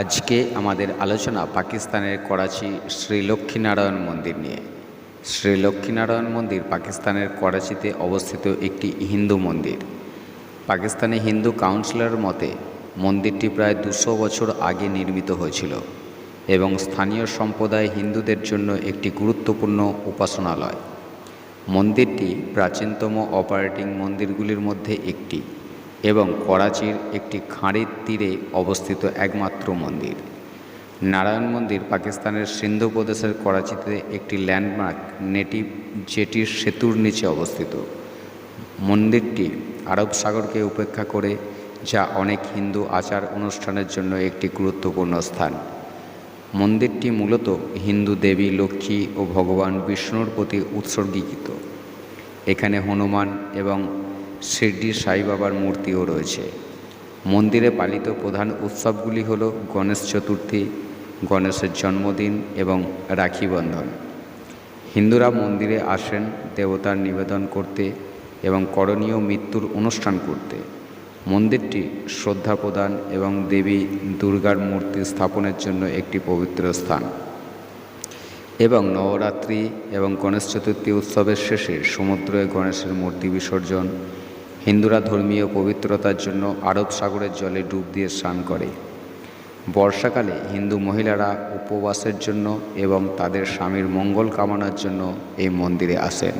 আজকে আমাদের আলোচনা পাকিস্তানের করাচি শ্রী লক্ষ্মীনারায়ণ মন্দির নিয়ে। শ্রী লক্ষ্মীনারায়ণ মন্দির পাকিস্তানের করাচিতে অবস্থিত একটি হিন্দু মন্দির। পাকিস্তানি হিন্দু কাউন্সিলর মতে, মন্দিরটি প্রায় দুশো বছর আগে নির্মিত হয়েছিল এবং স্থানীয় সম্প্রদায় হিন্দুদের জন্য একটি গুরুত্বপূর্ণ উপাসনালয়। মন্দিরটি প্রাচীনতম অপারেটিং মন্দিরগুলির মধ্যে একটি। এবং করাচির একটি খাঁড়ির তীরে অবস্থিত একমাত্র মন্দির। নারায়ণ মন্দির পাকিস্তানের সিন্ধু প্রদেশের করাচিতে একটি ল্যান্ডমার্ক নেটিভ জেটির সেতুর নিচে অবস্থিত। মন্দিরটি আরব সাগরকে উপেক্ষা করে, যা অনেক হিন্দু আচার অনুষ্ঠানের জন্য একটি গুরুত্বপূর্ণ স্থান। মন্দিরটি মূলত হিন্দু দেবী, লক্ষ্মী ও ভগবান বিষ্ণুর প্রতি উৎসর্গীকৃত। এখানে হনুমান এবং শিরডি সাই বাবার মূর্তিও রয়েছে। মন্দিরে পালিত প্রধান উৎসবগুলি হল গণেশ চতুর্থী, গণেশের জন্মদিন এবং রাখি বন্ধন। হিন্দুরা মন্দিরে আসেন দেবতার নিবেদন করতে এবং করণীয় মৃত্যুর অনুষ্ঠান করতে। মন্দিরটি শ্রদ্ধা প্রদান এবং দেবী দুর্গার মূর্তি স্থাপনের জন্য একটি পবিত্র স্থান। এবং নবরাত্রি এবং গণেশ চতুর্থী উৎসবের শেষে সমুদ্রে গণেশের মূর্তি বিসর্জন হিন্দুরা ধর্মীয় পবিত্রতার জন্য আরব সাগরের জলে ডুব দিয়ে স্নান করে। বর্ষাকালে হিন্দু মহিলারা উপবাসের জন্য এবং তাদের স্বামীর মঙ্গল কামনার জন্য এই মন্দিরে আসেন।